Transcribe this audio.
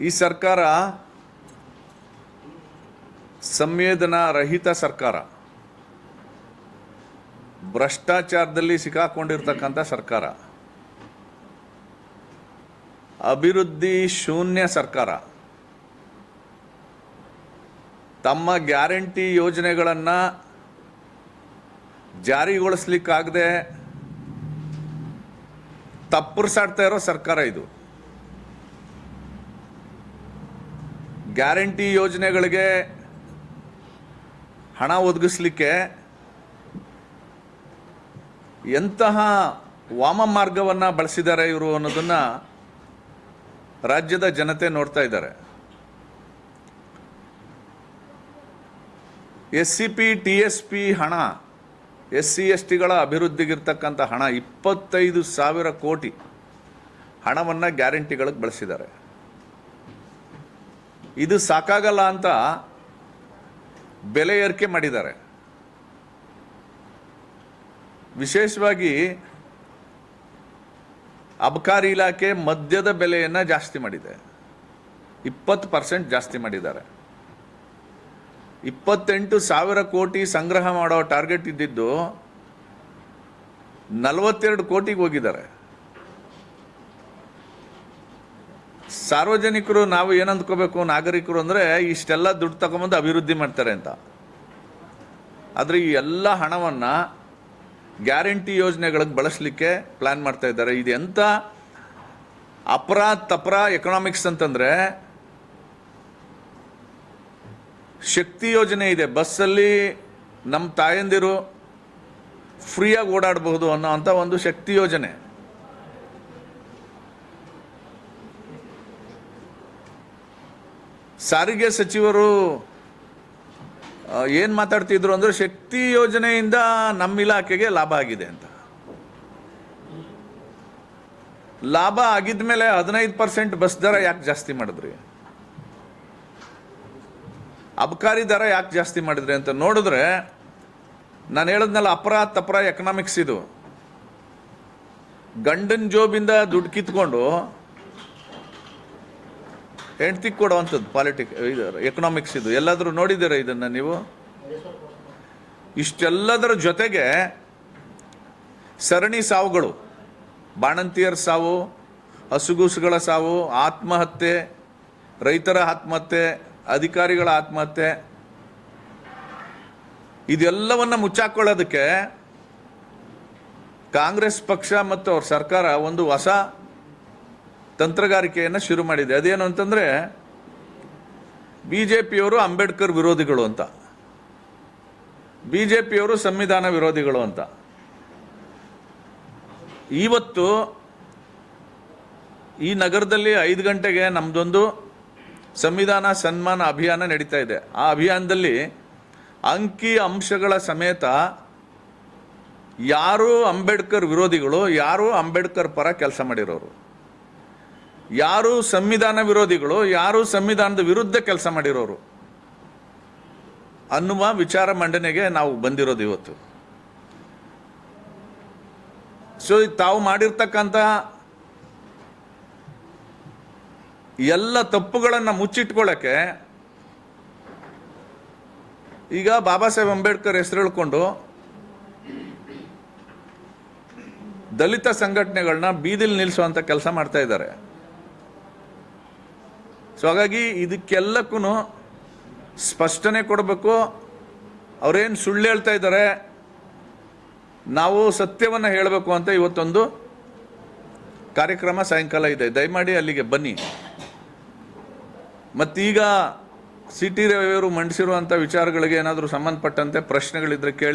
ಈ ಸರ್ಕಾರ ಸಂವೇದನಾ ರಹಿತ ಸರ್ಕಾರ. ಭ್ರಷ್ಟಾಚಾರದಲ್ಲಿ ಸಿಕ್ಕಾಕೊಂಡಿರ್ತಕ್ಕಂಥ ಸರ್ಕಾರ. ಅಭಿವೃದ್ಧಿ ಶೂನ್ಯ ಸರ್ಕಾರ. ತಮ್ಮ ಗ್ಯಾರಂಟಿ ಯೋಜನೆಗಳನ್ನು ಜಾರಿಗೊಳಿಸ್ಲಿಕ್ಕಾಗದೆ ತಪ್ಪರ್ಸಾಡ್ತಾ ಇರೋ ಸರ್ಕಾರ ಇದು. ಗ್ಯಾರಂಟಿ ಯೋಜನೆಗಳಿಗೆ ಹಣ ಒದಗಿಸ್ಲಿಕ್ಕೆ ಎಂತಹ ವಾಮ ಮಾರ್ಗವನ್ನು ಬಳಸಿದ್ದಾರೆ ಇವರು ಅನ್ನೋದನ್ನ ರಾಜ್ಯದ ಜನತೆ ನೋಡ್ತಾ ಇದ್ದಾರೆ. S C P T S P ಹಣ ಎಸ್ ಸಿ ಎಸ್ ಟಿಗಳ ಅಭಿವೃದ್ಧಿಗಿರ್ತಕ್ಕಂಥ ಹಣ ಇಪ್ಪತ್ತೈದು ಸಾವಿರ ಕೋಟಿ ಹಣವನ್ನು ಗ್ಯಾರಂಟಿಗಳಿಗೆ ಬಳಸಿದ್ದಾರೆ. ಇದು ಸಾಕಾಗಲ್ಲ ಅಂತ ಬೆಲೆ ಏರಿಕೆ ಮಾಡಿದ್ದಾರೆ. ವಿಶೇಷವಾಗಿ ಅಬಕಾರಿ ಇಲಾಖೆ ಮದ್ಯದ ಬೆಲೆಯನ್ನು ಜಾಸ್ತಿ ಮಾಡಿದೆ. ಇಪ್ಪತ್ತು ಪರ್ಸೆಂಟ್ ಜಾಸ್ತಿ ಮಾಡಿದ್ದಾರೆ. ಇಪ್ಪತ್ತೆಂಟು ಸಾವಿರ ಕೋಟಿ ಸಂಗ್ರಹ ಮಾಡೋ ಟಾರ್ಗೆಟ್ ಇದ್ದಿದ್ದು ನಲವತ್ತೆರಡು ಕೋಟಿಗೆ ಹೋಗಿದ್ದಾರೆ. ಸಾರ್ವಜನಿಕರು ನಾವು ಏನು ನಾಗರಿಕರು ಅಂದರೆ ಇಷ್ಟೆಲ್ಲ ದುಡ್ಡು ತಗೊಂಬಂದು ಅಭಿವೃದ್ಧಿ ಮಾಡ್ತಾರೆ ಅಂತ. ಆದರೆ ಈ ಎಲ್ಲ ಹಣವನ್ನು ಗ್ಯಾರಂಟಿ ಯೋಜನೆಗಳಿಗೆ ಬಳಸಲಿಕ್ಕೆ ಪ್ಲ್ಯಾನ್ ಮಾಡ್ತಾ ಇದ್ದಾರೆ. ಇದು ಎಂಥ ಅಪರ ತಪರ ಎಕನಾಮಿಕ್ಸ್ ಅಂತಂದರೆ ಶಕ್ತಿ ಯೋಜನೆ ಇದೆ. ಬಸ್ಸಲ್ಲಿ ನಮ್ಮ ತಾಯಂದಿರು ಫ್ರೀಯಾಗಿ ಓಡಾಡಬಹುದು ಅನ್ನೋ ಅಂಥ ಒಂದು ಶಕ್ತಿ ಯೋಜನೆ. ಸಾರಿಗೆ ಸಚಿವರು ಏನು ಮಾತಾಡ್ತಿದ್ರು ಅಂದರೆ ಶಕ್ತಿ ಯೋಜನೆಯಿಂದ ನಮ್ಮ ಇಲಾಖೆಗೆ ಲಾಭ ಆಗಿದೆ ಅಂತ. ಲಾಭ ಆಗಿದ ಮೇಲೆ ಹದಿನೈದು ಪರ್ಸೆಂಟ್ ಬಸ್ ದರ ಯಾಕೆ ಜಾಸ್ತಿ ಮಾಡಿದ್ರಿ? ಅಬಕಾರಿ ದರ ಯಾಕೆ ಜಾಸ್ತಿ ಮಾಡಿದ್ರಿ ಅಂತ ನೋಡಿದ್ರೆ, ನಾನು ಹೇಳಿದ್ನಲ್ಲ ಅಪರಾಧ ತಪರ ಎಕನಾಮಿಕ್ಸ್ ಇದು. ಗಂಡನ ಜೋಬಿಂದ ದುಡ್ಡು ಕಿತ್ಕೊಂಡು ಹೆಂಡ್ತಿ ಕೊಡುವಂಥದ್ದು ಪಾಲಿಟಿಕ್ ಇದು ಎಕನಾಮಿಕ್ಸ್ ಇದು. ಎಲ್ಲಾದರೂ ನೋಡಿದ್ದೀರಾ ಇದನ್ನು ನೀವು? ಇಷ್ಟೆಲ್ಲದರ ಜೊತೆಗೆ ಸರಣಿ ಸಾವುಗಳು. ಬಾಣಂತಿಯರ ಸಾವು, ಹಸುಗೂಸುಗಳ ಸಾವು, ಆತ್ಮಹತ್ಯೆ, ರೈತರ ಆತ್ಮಹತ್ಯೆ, ಅಧಿಕಾರಿಗಳ ಆತ್ಮಹತ್ಯೆ. ಇದೆಲ್ಲವನ್ನ ಮುಚ್ಚಾಕೊಳ್ಳೋದಕ್ಕೆ ಕಾಂಗ್ರೆಸ್ ಪಕ್ಷ ಮತ್ತು ಅವ್ರ ಸರ್ಕಾರ ಒಂದು ಹೊಸ ತಂತ್ರಗಾರಿಕೆಯನ್ನು ಶುರು ಮಾಡಿದೆ. ಅದೇನು ಅಂತಂದರೆ ಬಿ ಜೆ ಪಿಯವರು ಅಂಬೇಡ್ಕರ್ ವಿರೋಧಿಗಳು ಅಂತ. ಬಿ ಜೆ ಪಿಯವರು ಸಂವಿಧಾನ ವಿರೋಧಿಗಳು ಅಂತ. ಇವತ್ತು ಈ ನಗರದಲ್ಲಿ ಐದು ಗಂಟೆಗೆ ನಮ್ಮದೊಂದು ಸಂವಿಧಾನ ಸನ್ಮಾನ ಅಭಿಯಾನ ನಡೀತಾ ಇದೆ. ಆ ಅಭಿಯಾನದಲ್ಲಿ ಅಂಕಿ ಅಂಶಗಳ ಸಮೇತ ಯಾರು ಅಂಬೇಡ್ಕರ್ ವಿರೋಧಿಗಳು, ಯಾರು ಅಂಬೇಡ್ಕರ್ ಪರ ಕೆಲಸ ಮಾಡಿರೋರು? ಯಾರು ಸಂವಿಧಾನ ವಿರೋಧಿಗಳು, ಯಾರು ಸಂವಿಧಾನದ ವಿರುದ್ಧ ಕೆಲಸ ಮಾಡಿರೋರು? ಅನ್ನುವ ವಿಚಾರ ಮಂಡನೆಗೆ ನಾವು ಬಂದಿರೋದು ಇವತ್ತು. ಸೊ ತಾವು ಮಾಡಿರ್ತಕ್ಕಂಥ ಎಲ್ಲ ತಪ್ಪುಗಳನ್ನು ಮುಚ್ಚಿಟ್ಕೊಳ್ಳೋಕ್ಕೆ ಈಗ ಬಾಬಾ ಸಾಹೇಬ್ ಅಂಬೇಡ್ಕರ್ ಹೆಸರು ಹೇಳ್ಕೊಂಡು ದಲಿತ ಸಂಘಟನೆಗಳನ್ನ ಬೀದಿಲಿ ನಿಲ್ಲಿಸುವಂಥ ಕೆಲಸ ಮಾಡ್ತಾ ಇದ್ದಾರೆ. ಸೊ ಹಾಗಾಗಿ ಇದಕ್ಕೆಲ್ಲಕ್ಕೂ ಸ್ಪಷ್ಟನೆ ಕೊಡಬೇಕು. ಅವರೇನು ಸುಳ್ಳು ಹೇಳ್ತಾ ಇದ್ದಾರೆ, ನಾವು ಸತ್ಯವನ್ನು ಹೇಳಬೇಕು ಅಂತ ಇವತ್ತೊಂದು ಕಾರ್ಯಕ್ರಮ ಸಾಯಂಕಾಲ ಇದೆ. ದಯಮಾಡಿ ಅಲ್ಲಿಗೆ ಬನ್ನಿ. ಮತ್ತೀಗ ಸಿ ಟಿ ರವಿಯವರು ಮಂಡಿಸಿರುವಂಥ ವಿಚಾರಗಳಿಗೆ ಏನಾದರೂ ಸಂಬಂಧಪಟ್ಟಂತೆ ಪ್ರಶ್ನೆಗಳಿದ್ರೆ ಕೇಳಿ.